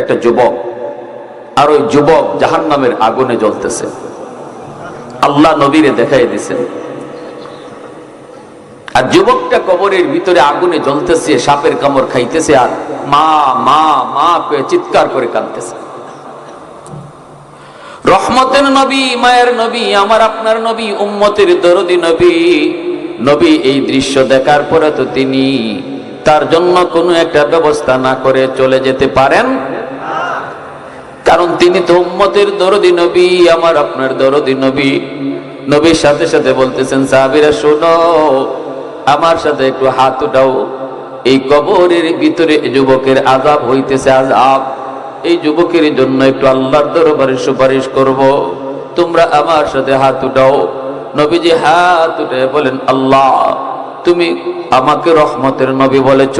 একটা যুবক, আর ওই যুবক জাহান নামের আগুনে জ্বলতেছে। আল্লাহ নবীরে দেখাই দিছেন আর যুবকটা কবরের ভিতরে আগুনে জ্বলতেছে, সাপের কামড় খাইতেছে, আর মা মা মা করে চিৎকার করে কাঁদতেছে। রহমতের নবী, মায়ের নবী, আমার আপনার নবী, উম্মতের দরদি নবী। নবী এই দৃশ্য দেখার পরে তো তিনি তার জন্য কোনো একটা ব্যবস্থা না করে চলে যেতে পারেন। কারণ তিনি তো উম্মতের দরদি নবী, আমার আপনার দরদি নবী। নবীর সাথে সাথে বলতেছেন, সাহাবিরা, শোনো, আমার সাথে একটু হাত উঠাও। এই কবরের ভিতরে যুবকের আজাব হইতেছে আজাব এই যুবকের জন্য একটু আল্লাহর দরবারে সুপারিশ করব। তোমরা আমার সাথে হাত উঠাও। নবীজি হাত উঠে বলেন, আল্লাহ, তুমি আমাকে রহমতের নবী বলেছ।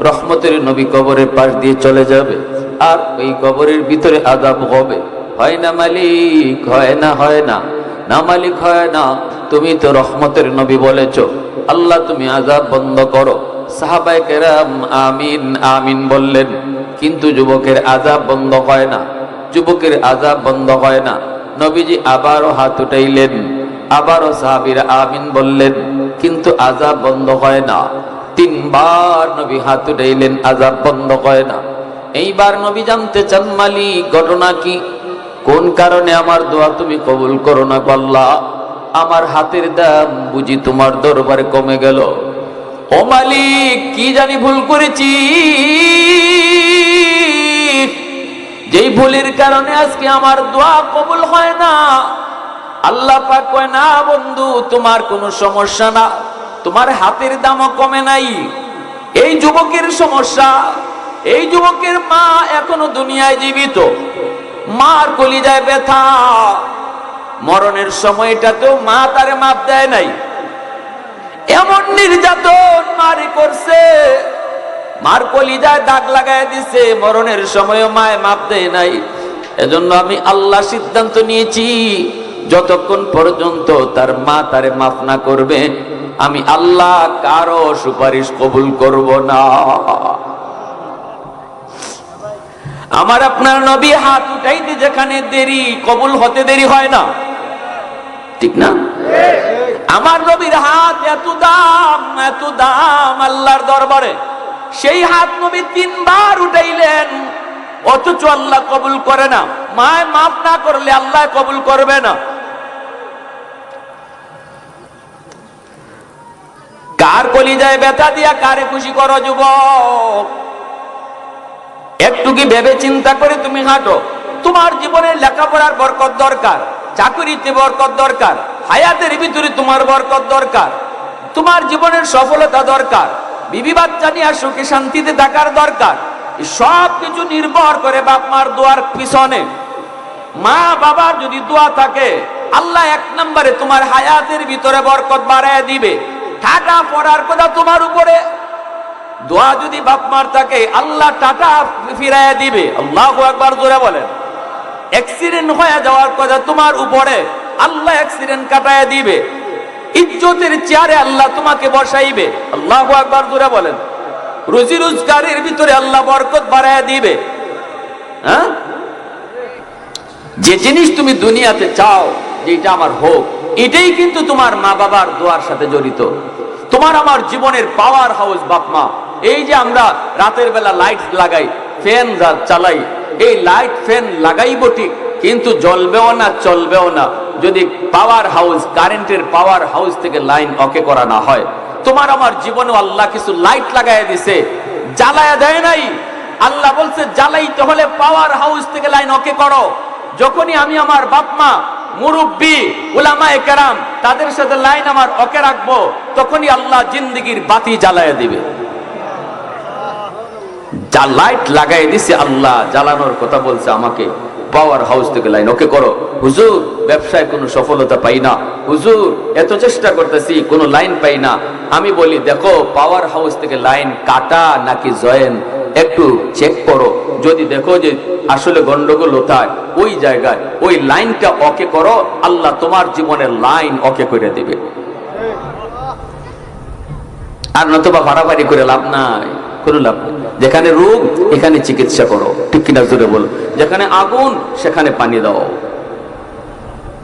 রহমতের নবী কবরের পাশ দিয়ে চলে যাবে। আর এই কবরের ভিতরে আজাব হবে। হয় না মালিক, হয় না হয় না। না মালিক, হয় না। তুমি তো রহমতের নবী বলেছ। আল্লাহ, তুমি আজাব বন্ধ করো। সাহাবাই কেরাম আমিন আমিন বললেন, কিন্তু যুবকের আজাব বন্ধ হয় না। যুবকের আজাব বন্ধ হয় না। নবীজি আবারও হাত উঠাইলেন। আবারও সাহাবিরা আমিন বললেন, কিন্তু আজাব বন্ধ হয় না। তিনবার নবী হাত উঠাইলেন, আজাব বন্ধ হয় না। এইবার নবী জানতে চান, মালিক, ঘটনা কি? কোন কারণে আমার দোয়া তুমি কবুল করো না পাল্লা আমার হাতের দাম বুঝি তোমার দরবারে কমে গেল। ও মালিক, কি জানি ভুল করেছি? যেই ভুলের কারণে আজকে আমার দোয়া কবুল হয় না। আল্লাহ পাক কয়, না বন্ধু, তোমার কোনো সমস্যা না। তোমার হাতের দামও কমে নাই। এই যুবকের সমস্যা এই যুবকের মা এখনও দুনিয়ায় জীবিত। মার কলিজায় ব্যথা। মরণের সময়টাতেও মা তারে মাপ দেয় নাই। এমন নির্যাতন মারি করছে। মার কলিজায় দাগ লাগায় দিছে। মরণের সময়ও মায় মাপ দেয় নাই। এজন্য আমি আল্লাহ সিদ্ধান্ত নিয়েছি, যতক্ষণ পর্যন্ত তার মা তারে মাফ না করবে, আমি আল্লাহ কারও সুপারিশ কবুল করব না। আমার আপনার নবী হাত উঠাইতে যেখানে দেরি, কবুল হতে দেরি হয় না। ঠিক না? আমার নবীর হাত এত দাম এত দাম আল্লাহর দরবারে। সেই হাত নবী তিনবার উঠাইলেন, অথচ আল্লাহ কবুল করে না। মায় মাফ না করলে আল্লাহ কবুল করবে না। কার কলিজায় ব্যথা দিয়া কারে খুশি করো যুবক? একটু কি ভেবে চিন্তা করে তুমি হাঁটো। তোমার জীবনের লেখাপড়ার বরকত দরকার, চাকরিতে বরকত দরকার, হায়াতের ভিতরে তোমার বরকত দরকার, তোমার জীবনের সফলতা দরকার, বিবি বাচ্চা নিয়ে সুখে শান্তিতে থাকার দরকার সব কিছু নির্ভর করে বাপ মার দোয়ার পিছনে। মা বাবার যদি দোয়া থাকে, আল্লাহ এক নম্বরে তোমার হায়াতের ভিতরে বরকত বাড়ায় দিবে। টাকা পড়ার কথা তোমার উপরে দোয়া যদি বাপ মার থাকে, আল্লাহ টাকা ফিরাইয়া দিবে। আল্লাহ একবার জোরে বলেন। অ্যাক্সিডেন্ট হয়ে যাওয়ার কথা তোমার উপরে আল্লাহ অ্যাক্সিডেন্ট কাটায় দিবে। ইজ্জতের চেয়ারে আল্লাহ তোমাকে বসাইবে। আল্লাহ একবার জোরে বলেন। রুজি রোজগারের ভিতরে আল্লাহ বরকত বাড়ায় দিবে। হ্যাঁ? যে জিনিস তুমি দুনিয়াতে চাও যেটা আমার হোক, এটাই কিন্তু তোমার মা বাবার দোয়ার সাথে জড়িত। তোমার আমার জীবনের পাওয়ার হাউস বাপ মা। এই যে আমরা রাতের বেলা লাইট লাগাই ফ্যান চালাই, এই লাইট ফ্যান লাগাইব ঠিক, কিন্তু জ্বলবেও না, চলবেও না। যদি পাওয়ার হাউস কারেন্টের পাওয়ার হাউস থেকে লাইন অকে করা না হয়। তোমার আমার জীবনে আল্লাহ কিছু লাইট লাগাই দিছে জ্বালায়া দেয় নাই। আল্লাহ বলছে, জ্বালাইতে হলে পাওয়ার হাউস থেকে লাইন অকে করো। যখনই আমি আমার বাপমা, মুরব্বী, উলামায়ে কেরাম, তাদের সাথে লাইন আমার অকে রাখব, তখনই আল্লাহ জিন্দগির বাতি জ্বালায় দিবে। যা লাইট লাগাই দিছে আল্লাহ, জ্বালানোর কথা বলছে আমাকে। পাওয়ার হাউস থেকে লাইন ওকে করো। হুজুর, ব্যবসায় কোনো সফলতা পাই না। হুজুর, এত চেষ্টা করতেছি, কোনো লাইন পাই না। আমি বলি, দেখো পাওয়ার হাউস থেকে লাইন কাটা নাকি জয়েন? একটু চেক করো। যদি দেখো যে আসলে গন্ডগোল কোথায়, ওই জায়গায়, ওই লাইনটা ওকে করো, আল্লাহ তোমার জীবনের লাইন ওকে করে দেবে। আর নতুবা ভাড়াবাড়ি করে লাভ নাই, কোনো লাভ নেই। যেখানে রোগ, এখানে চিকিৎসা করো। ঠিক কিনা জোরে বলো। যেখানে আগুন, সেখানে পানি দাও।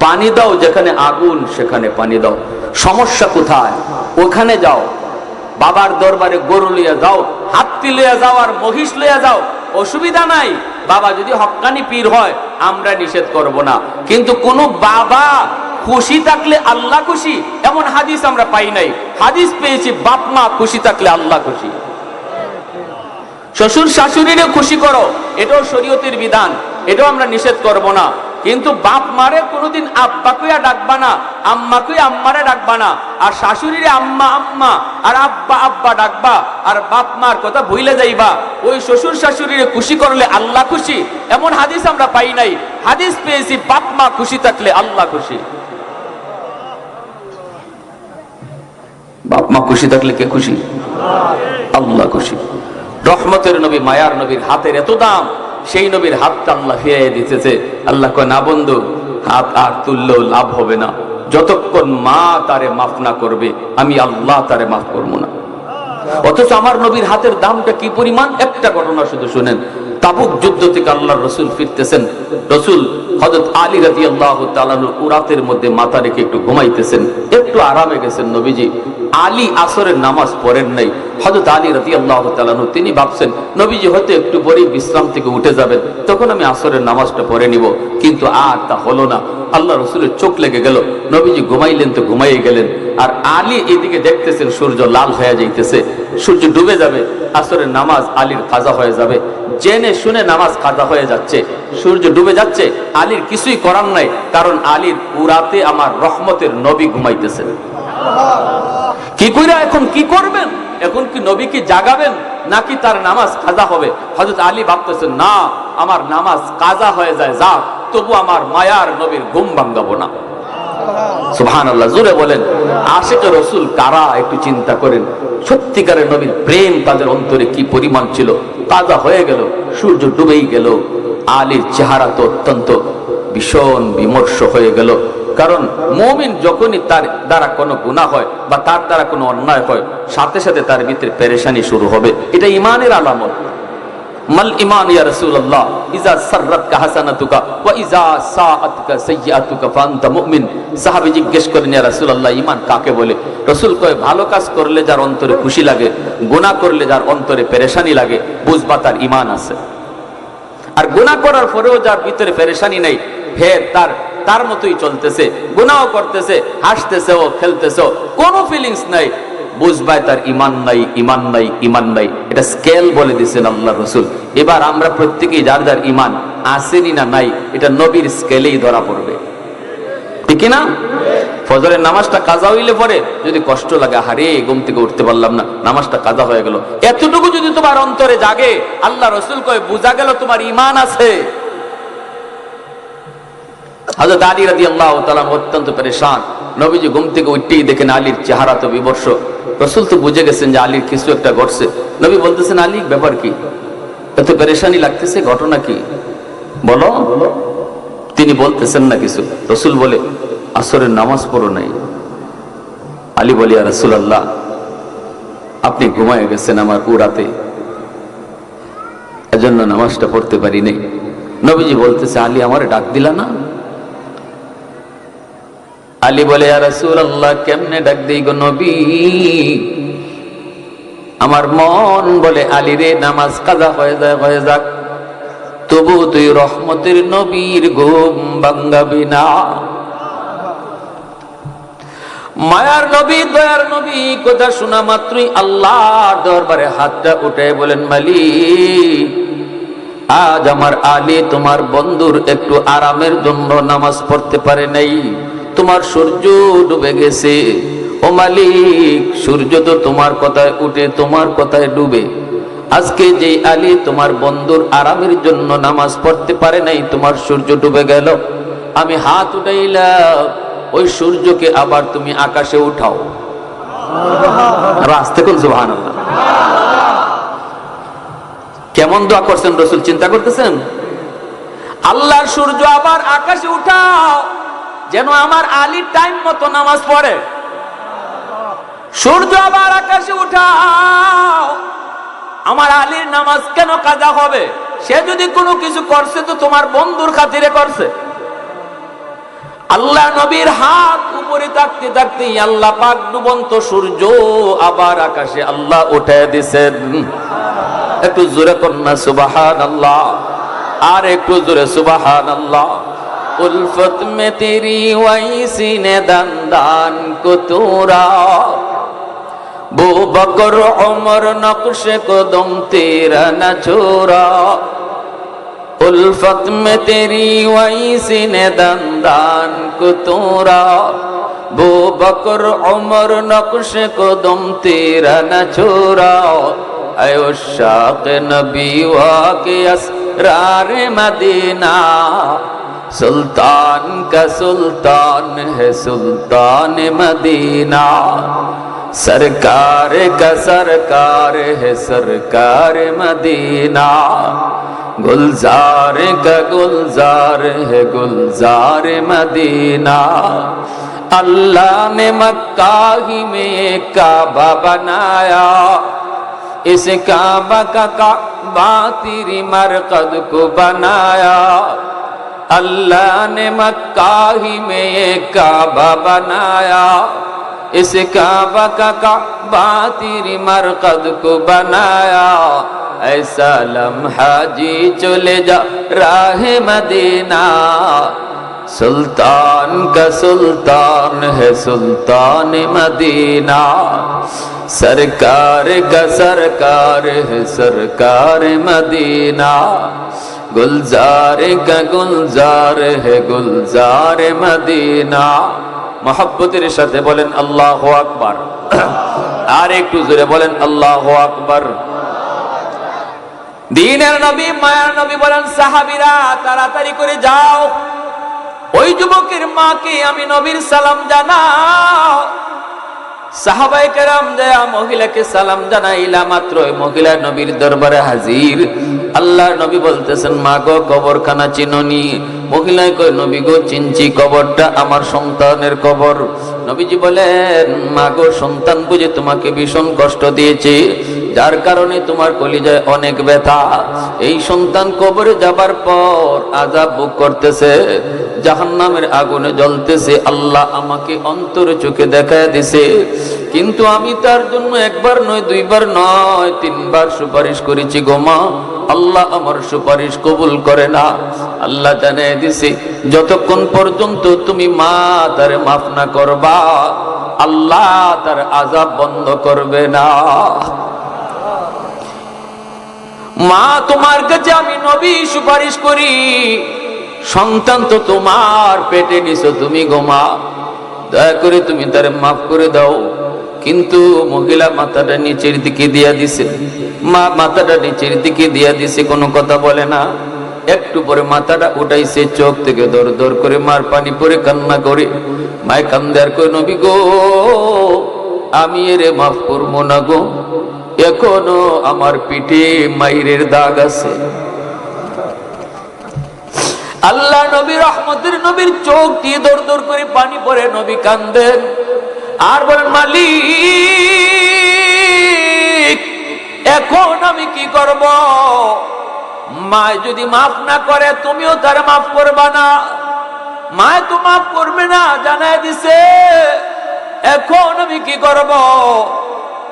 পানি দাও, যেখানে আগুন, সেখানে পানি দাও। সমস্যা কোথায়? ওখানে যাও। বাবার দরবারে গরু লইয়া যাও হাত্তি লইয়া যাও আর মহিষ লইয়া যাও। অসুবিধা নাই। বাবা যদি হক্কানি পীর হয়, আমরা নিষেধ করব না। কিন্তু কোন বাবা খুশি থাকলে আল্লাহ খুশি, এমন হাদিস আমরা পাই নাই। হাদিস পেয়েছি, বাপ মা খুশি থাকলে আল্লাহ খুশি। শ্বশুর শাশুড়িরে খুশি করো, এটাও শরীয়তের বিধান, এটাও আমরা নিষেধ করব না। কিন্তু বাপ মারে কোনোদিন আব্বা কুইয়া ডাকবা না আম্মা কুইয়া আম্মারে ডাকবা না, আর শাশুড়িরে আম্মা আম্মা, আর আব্বা আব্বা ডাকবা, আর বাপ মার কথা ভুলে যাইবা। ওই শ্বশুর শাশুড়িরে খুশি করলে আল্লাহ খুশি, এমন হাদিস আমরা পাই নাই। হাদিস পেয়েছি, বাপ মা খুশি থাকলে আল্লাহ খুশি। বাপ মা খুশি থাকলে কে খুশি? আল্লাহ খুশি। রহমতের নবী, মায়ার নবীর হাতের এত দাম, সেই নবীর হাতটা আল্লাহ ফিরিয়ে দিতেছে। আল্লাহ কয়, না বন্ধু, হাত আর তুললেও লাভ হবে না। যতক্ষণ মা তারে মাফ না করবে, আমি আল্লাহ তারে মাফ করব না। অথচ আমার নবীর হাতের দামটা কি পরিমাণ? একটা ঘটনা শুধু শুনেন। তাবুক যুদ্ধ থেকে আল্লাহ রসুল ফিরতেছেন। রসুল হজরত আলী রাজি আল্লাহ উরাতের মধ্যে মাথা রেখে একটু ঘুমাইতেছেন। একটু আরামে গেছেন নবীজি। আলী আসরের নামাজ পড়েন নাই। হজরত আলী রাজি আল্লাহ তালানু তিনি ভাবছেন, নবীজি হয়তো একটু পরেই বিশ্রাম থেকে উঠে যাবেন, তখন আমি আসরের নামাজটা পড়ে নিব। কিন্তু আর তা হলো না। আল্লাহ রসুলের চোখ লেগে গেল। নবীজি ঘুমাইলেন তো ঘুমাইয়ে গেলেন। আর আলী এদিকে দেখতেছেন সূর্য লাল হয়ে যাইতেছে। সূর্য ডুবে যাবে, আসরের নামাজ আলীর কাজা হয়ে যাবে। জেনে শুনে নামাজ কাজা হয়ে যাচ্ছে। সূর্য ডুবে যাচ্ছে, আলীর কিছুই করার নাই, কারণ আলীর উরাতে আমার রহমতের নবী ঘুমাইতেছেন। কি কইরা এখন কি করবেন? এখন কি নবীকে জাগাবেন নাকি তার নামাজ কাজা হবে? হজরত আলী ভাবতেছেন না আমার নামাজ কাজা হয়ে যায় যা তবু আমার মায়ার নবীর ঘুম ভাঙ্গাবো না। আল্লাহ জুড়ে বলেন রসুল কারা? একটু চিন্তা করেন সত্যিকারের নবীর প্রেম তাদের অন্তরে কি পরিমাণ ছিল? তাজা হয়ে গেল সূর্য ডুবেই গেল আলীর চেহারা তো অত্যন্ত ভীষণ বিমর্ষ হয়ে গেল। কারণ মমিন যখনই তার দ্বারা কোনো গুণা হয় বা তার দ্বারা কোনো অন্যায় হয়, সাথে সাথে তার ভিতরে পেরেশানি শুরু হবে। এটা ইমানের আলামত। মাল ইমান ইয়া রাসূলুল্লাহ, ইজা ওয়া ইজা ফাআনতা মুমিন। সাহাবী জিজ্ঞেস করেন, ইয়া রাসূলুল্লাহ, ঈমান কাকে বলে? রাসূল কয়, ভালো কাজ করলে যার অন্তরে খুশি লাগে, গুনাহ করলে যার অন্তরে পেরেশানি লাগে, বুঝবা তার ঈমান আছে। আর গুনাহ করার পরেও যার ভিতরে পেরেশানি নেই, ফের তার তার মতোই চলতেছে গুনাহ করতেছে হাসতেছে ও খেলতেছে কোনো ফিলিংস নাই। বুঝবায় তার ইমান নাই ইমান নাই ইমান নাই। এটা স্কেল বলে দিচ্ছেন আল্লাহ রসুল। এবার আমরা প্রত্যেকেই যার যার ইমান আসেনি না নাই, এটা নবীর স্কেলেই ধরা পড়বে। ঠিক না ফজরের নামাজটা কাজা হইলে পরে যদি কষ্ট লাগে হারে ঘুম থেকে উঠতে পারলাম না, নামাজটা কাজা হয়ে গেল। এতটুকু যদি তোমার অন্তরে জাগে, আল্লাহ রসুল কয়, বুঝা গেল তোমার ইমান আছে। হযরত আলী রাজি আল্লাহ তাআলা অত্যন্ত পেরেশান। নবীজি ঘুম থেকে উঠতেই দেখেন আলীর চেহারা তো বিবর্ষ। রসুল তো বুঝে গেছেন যে আলীর কিছু একটা ঘটছে। নবী বলতেছেন, আলী, ব্যাপার কি? এত পরেশানি লাগতেছে, ঘটনা কি? বলো। তিনি বলতেছেন না কিছু। রসুল বলে, আসরের নামাজ পড়ো নাই। আলী বলিয়া রসুল আল্লাহ আপনি ঘুমায় গেছেন আমার উড়াতে। এজন্য নামাজটা পড়তে পারি নাই। নবীজি বলতেছে, আলী, আমার ডাক দিলা না? আলী বলে আল্লাহ কেমনে ডাক দিই গো নবী? আমার মন বলে, আলী রে, নামাজ কাজা হয়ে যায়, হয়ে যাক। তবু তুই রহমতের নবীর ঘুম ভাঙ্গাবি না। মায়ার নবী, দয়ার নবী, কথা শোনা মাত্রই আল্লাহ দরবারে হাতটা উঠে বলেন, মালিক, আজ আমার আলী তোমার বন্ধুর একটু আরামের জন্য নামাজ পড়তে পারে নাই। তোমার সূর্য ডুবে গেছে। ও মালিক, সূর্য তো তোমার কথায় উঠে তোমার কথায় ডুবে। আজকে যে আলী তোমার বন্ধুর আরামের জন্য নামাজ পড়তে পারে নাই, তোমার সূর্য ডুবে গেল। আমি হাত উঠাইলাম, ওই সূর্যকে আবার তুমি আকাশে উঠাও। রাস্তে কোন সুহান কেমন দোয়া করছেন রসুল, চিন্তা করতেছেন? আল্লাহর সূর্য আবার আকাশে উঠাও। যেন আমার আলীর টাইম মতো নামাজ পড়ে। সূর্য আবার আকাশে উঠাও। আমার আলীর নামাজ কেন কাজা হবে? সে যদি কোনো কিছু করছে তো তোমার বন্ধুর খাতিরে করছে। আল্লাহ নবীর হাত উপরে থাকতে থাকতে আল্লাহ পাক ডুবন্ত সূর্য আবার আকাশে আল্লাহ উঠে দিছেন। একটু জোরে কন্যা সুবাহান আল্লাহ আর একটু জোরে সুবাহান আল্লাহ उल्फत में तेरी वैसी ने दंदान को तोरा बो बकर उमर नक्श को दम तेरा न छोरा उल्फत में तेरी वैसी ने दंदान को तोरा बो बकर उमर नक्श को दम तेरा न छोरा अयो शाक नबी वाक असरार मदीना سلطان کا سلطان ہے سلطان مدینہ۔ سرکار کا سرکار ہے سرکار مدینہ۔ گلزار کا گلزار ہے گلزار مدینہ۔ اللہ نے مکہ ہی میں کعبہ بنایا۔ اس کعبہ کا کعبہ تیری مرقد کو بنایا۔ अल्लाह ने मक्का ही में एक काबा बनाया। इस काबा का काबा तेरी मरकद को बनाया। ऐसा लम्हा जी चले जा राह मदीना। सुल्तान का सुल्तान है सुल्तान मदीना। सरकार का सरकार है सरकार मदीना। गुलजार का गुलजार है गुलजार मदीना মহব্বতের সাথে বলেন আল্লাহ আকবার আর একটু জোরে বলেন আল্লাহ আকবার দিনের নবী মায়ার নবী বলেন সাহাবিরা তাড়াতাড়ি করে যাও ওই যুবকের মাকে আমি নবীর সালাম জানাও সাহাবাই কেরাম দেয়া মহিলাকে সালাম জানাইলা মাত্র ওই মহিলা নবীর দরবারে হাজির আল্লাহ নবী বলতেছেন, মা গো, কবরখানা চিননি। মহিলায় কয়, নবী গো, চিনছি কবরটা আমার সন্তানের কবর। নবীজি বলেন, মা গো, সন্তান বুঝে তোমাকে ভীষণ কষ্ট দিয়েছি। যার কারণে তোমার কলিজায় অনেক ব্যথা। এই সন্তান কবরে যাবার পর আজাব বুক করতেছে। জাহান্নামের আগুনে জ্বলতেছে। আল্লাহ আমাকে অন্তর চোখে দেখায় দিছে। কিন্তু আমি তার জন্য একবার নয়, দুইবার নয়, তিনবার সুপারিশ করেছি গোমা আল্লাহ আমার সুপারিশ কবুল করে না। আল্লাহ জানিয়ে দিছে, যতক্ষণ পর্যন্ত তুমি মা তার মাফ না করবা, আল্লাহ তার আজাব বন্ধ করবে না। মা, তোমার কাছে আমি নবী সুপারিশ করি। সন্তান তো তোমার পেটে নিছো, তুমি গোমা দয়া করে তুমি তার মাফ করে দাও। কিন্তু মহিলা মাথাটা নিচের দিকে দিয়া দিছে। মা মাথাটা নিচের দিকে দিয়া দিছে, কোনো কথা বলে না। একটু পরে মাথাটা উঠাইছে, চোখ থেকে দর দর করে মার পানি পরে কান্না করে। মায় কান্দে আর কই নবী গো, আমি এরে মাফ করব না গো। এখনও আমার পিঠে মাইরের দাগ আছে। আল্লাহ নবী রহমতের নবীর চোখ দিয়ে দৌড় দৌড় করে পানি পরে নবী কান্দেন। আর বলেন, মালিক, এখন আমি কি করব? মা যদি মাফ না করে, তুমিও তার মাফ করবা না। মায় তো মাফ করবে না, জানায় দিছে। এখন আমি কি করব?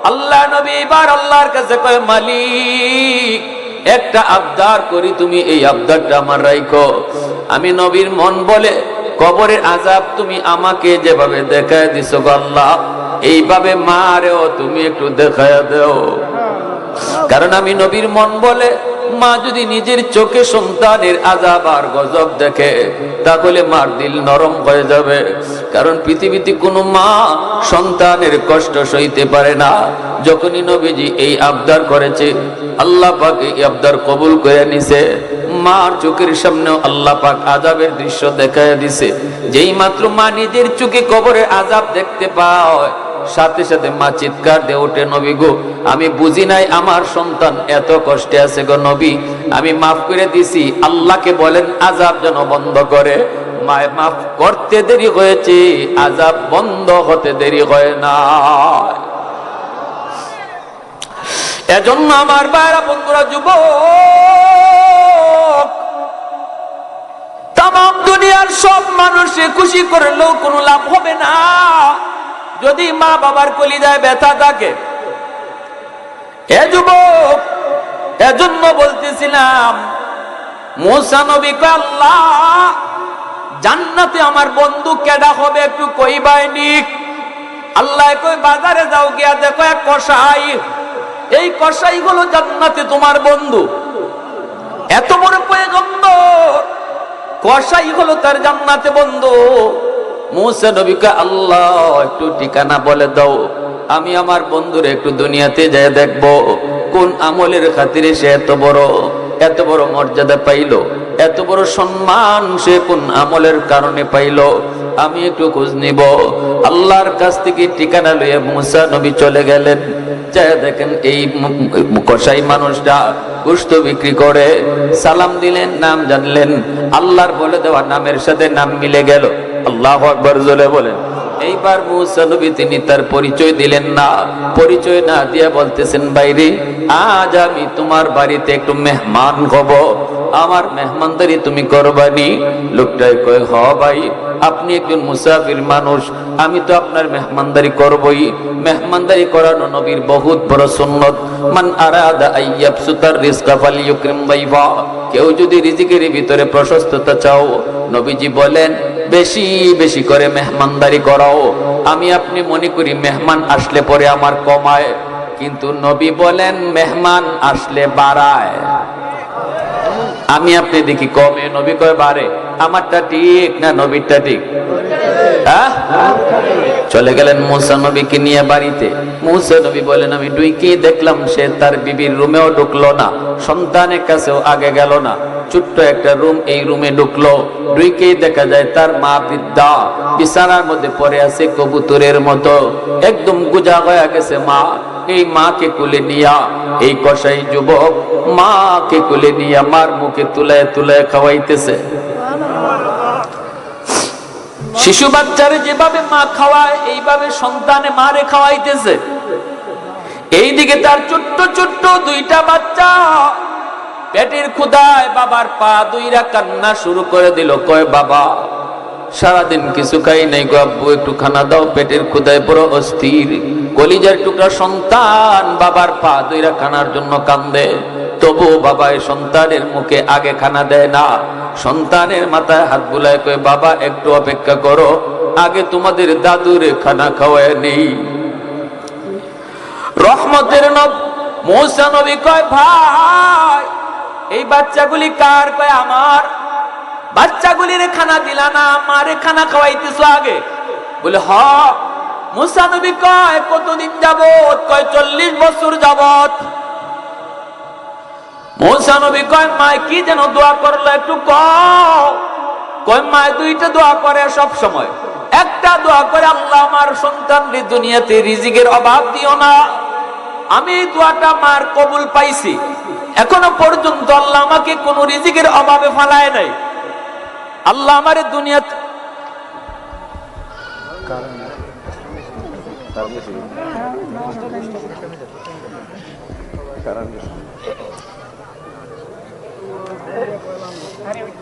আল্লাহ নবী এবার আল্লাহর কাছে কয়, মালিক একটা আবদার করি, তুমি এই আবদারটা আমার রাইখো। আমি নবীর মন বলে কবরের আজাব তুমি আমাকে যেভাবে দেখায় গো আল্লাহ, এইভাবে মারেও তুমি একটু দেখায় দেও। কারণ আমি নবীর মন বলে মা যদি নিজের চোখে সন্তানের আজাব আর গজব দেখে, তাহলে মার দিল নরম হয়ে যাবে। কারণ পৃথিবীতে কোনো মা সন্তানের কষ্ট সইতে পারে না। যখনই নবীজি এই আবদার করেছে, আল্লাহ পাকে এই আবদার কবুল করে নিছে। মার চোখের সামনে আল্লাহ পাক আজাবের দৃশ্য দেখায় দিছে। যেই মাত্র মা নিজের চোখে কবরের আজাব দেখতে পায়, সাথে সাথে মা চিৎকার দিয়ে ওঠে, নবী গো, আমি বুঝি নাই আমার সন্তান এত কষ্টে আছে গো নবী। আমি মাফ করে দিছি, আল্লাহকে বলেন আজাব যেন বন্ধ করে। মায় মাফ করতে দেরি হয়েছে আজাব বন্ধ হতে দেরি হয় না। এজন্য আমার বাইরা বন্ধুরা তাম দুনিয়ার সব মানুষে খুশি করলেও কোনো লাভ হবে না। যদি মা বাবার ব্যথা থাকে। এ যুবক, এজন্য বলতেছিলাম জান্নাতে আমার বন্ধু কেডা হবে একটু কইবাই নিক। আল্লাহ কই বাজারে যাও গিয়া দেখো এক কষাই এই কষাই হলো জান্নাতে তোমার বন্ধু। এত বড় পয়গম্বর কষাই হলো তার জান্নাতে বন্ধু। মুসা নবীকে আল্লাহ, একটু ঠিকানা বলে দাও। আমি আমার বন্ধুর একটু দুনিয়াতে যায় দেখব। কোন আমলের খাতিরে সে এত বড় এত বড় মর্যাদা পাইলো? এত বড় সম্মান সে কোন আমলের কারণে পাইলো? আমি একটু খোঁজ নিব। আল্লাহর কাছ থেকে ঠিকানা লইয়া মুসা নবী চলে গেলেন। দেখেন এই কসাই মানুষটা গোস্ত বিক্রি করে। সালাম দিলেন, নাম জানলেন। আল্লাহর বলে দেওয়া নামের সাথে নাম মিলে গেল। আল্লাহ আকবর জলে বলেন। এইবার মুসা নবী তিনি তার পরিচয় দিলেন না। পরিচয় না দিয়ে বলতেছেন বাইরে আজ আমি তোমার বাড়িতে একটু মেহমান হব। আমার মেহমানদারি তুমি করবানি? লোকটাই কয়, হ ভাই, আপনি একজন মুসাফির মানুষ, আমি তো আপনার মেহমানদারি করবই। মেহমানদারি করানো নবীর বহুত বড় সুন্নত। মান আরাদা আইয়াবসুতার রিজকা ফালিয়ুকরিম দাইফা কেউ যদি রিজিকের ভিতরে প্রশস্ততা চাও, নবীজি বলেন বেশি বেশি করে মেহমানদারি করাও। আমি আপনি মনে করি মেহমান আসলে পরে আমার কমায়, কিন্তু নবী বলেন মেহমান আসলে বাড়ায়। আমি আপনি দেখি কমে, নবী কয় বাড়ে, আমারটা ঠিক না নবীরটা ঠিক? হ্যাঁ? চলে গেলেন মুসা নবীকে নিয়ে বাড়িতে। মুসা নবী বলেন আমি ডুইকে দেখলাম সে তার বিবির রুমেও ঢুকলো না, সন্তানের কাছেও আগে গেল না। ছোট্ট একটা রুম এই রুমে ঢুকলো। ডুইকেই দেখা যায় তার মা বৃদ্ধা বিছানার মধ্যে পড়ে আছে কবুতরের মতো। একদম গুজা হয়ে গেছে মা। এই মাকে কুলে নিয়া এই কসাই যুবক মাকে কুলে নিয়া মার মুখে তুলে তুলে খাওয়াইতেছে। শিশু বাচ্চারে যেভাবে মা খাওয়ায়, এইভাবে সন্তানে মারে খাওয়াইতেছে। এইদিকে তার ছোট্ট ছোট্ট দুইটা বাচ্চা পেটের ক্ষুদায় বাবার পা দুইরা কান্না শুরু করে দিল। কয়, বাবা, সারাদিন কিছু খাই নাই গো আব্বু, একটু খানা দাও, পেটের ক্ষুদায় বড় অস্থির। কলিজার টুকরা সন্তান বাবার পা দুইরা খানার জন্য কান্দে। তবু বাবা এই সন্তানের মুখে আগে খানা দেয় না। সন্তানের মাথায় হাত বুলায় কয়, বাবা, একটু অপেক্ষা করো, আগে তোমাদের দাদুরে খানা খাওয়ায় নেই। রহমতের নব, মৌসা নবী কয়, ভাই, এই বাচ্চাগুলি কার কয় আমার? বাচ্চাগুলির খানা দিলা না আমারে খানা খাওয়াইতেছো আগে। বলে, হ। মুসা নবী কয়, কতদিন যাবত কয়, চল্লিশ বছর যাবত মৌসা নবী কয় মায় কি যেন দোয়া করল একটু কয় মায় দুইটা দোয়া করে সব সময়। একটা দোয়া করে, আল্লাহ, আমার সন্তানদের দুনিয়াতে রিজিকের অভাব দিও না। আমি দোয়াটা মার কবুল পাইছি। এখনও পর্যন্ত আল্লাহ আমাকে কোন রিজিকের অভাবে ফালায় নাই। আল্লাহ আমার দুনিয়াতে কারণ How do we